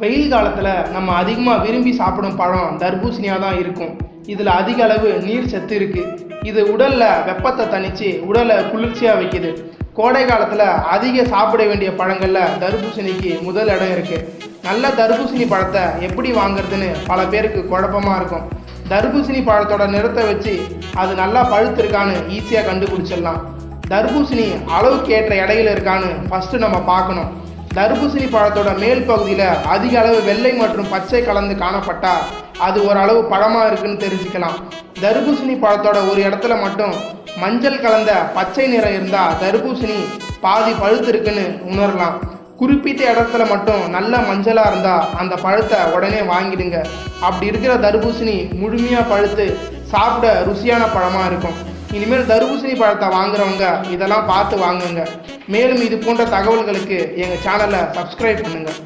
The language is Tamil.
வெயில் காலத்தில் நம்ம அதிகமாக விரும்பி சாப்பிடும் பழம் தர்பூசணியாக தான் இருக்கும். இதில் அதிக அளவு நீர் சத்து இருக்குது இது உடலில் வெப்பத்தை தணித்து உடலை குளிர்ச்சியாக வைக்குது. கோடை காலத்தில் அதிக சாப்பிட வேண்டிய பழங்களில் தர்பூசணிக்கு முதல் இடம் இருக்குது நல்ல தர்பூசணி பழத்தை எப்படி வாங்குறதுன்னு பல பேருக்கு குழப்பமாக இருக்கும். தர்பூசணி பழத்தோட நிறத்தை வச்சு அது நல்லா பழுத்திருக்கான்னு ஈஸியாக கண்டுபிடிச்சிடலாம். தர்பூசணி அளவுக்கு ஏற்ற இடையில இருக்கான்னு ஃபஸ்ட்டு நம்ம பார்க்கணும். தர்பூசணி பழத்தோட மேல் பகுதியில் அதிக அளவு வெள்ளை மற்றும் பச்சை கலந்து காணப்பட்டா அது ஓரளவு பழமாக இருக்குன்னு தெரிஞ்சுக்கலாம். தர்பூசணி பழத்தோட ஒரு இடத்துல மட்டும் மஞ்சள் கலந்த பச்சை நிறம் இருந்தால் தர்பூசணி பாதி பழுத்து இருக்குன்னு உணரலாம். குறிப்பிட்ட இடத்துல மட்டும் நல்ல மஞ்சளாக இருந்தால் அந்த பழத்தை உடனே வாங்கிடுங்க. அப்படி இருக்கிற தர்பூசணி முழுமையாக பழுத்து சாப்பிட ருசியான பழமாக இருக்கும். இனிமேல் தர்பூசணி பழத்தை வாங்குறவங்க இதெல்லாம் பார்த்து வாங்குங்க. மேலும் இது போன்ற தகவல்களுக்கு எங்கள் சேனலை சப்ஸ்கிரைப் பண்ணுங்கள்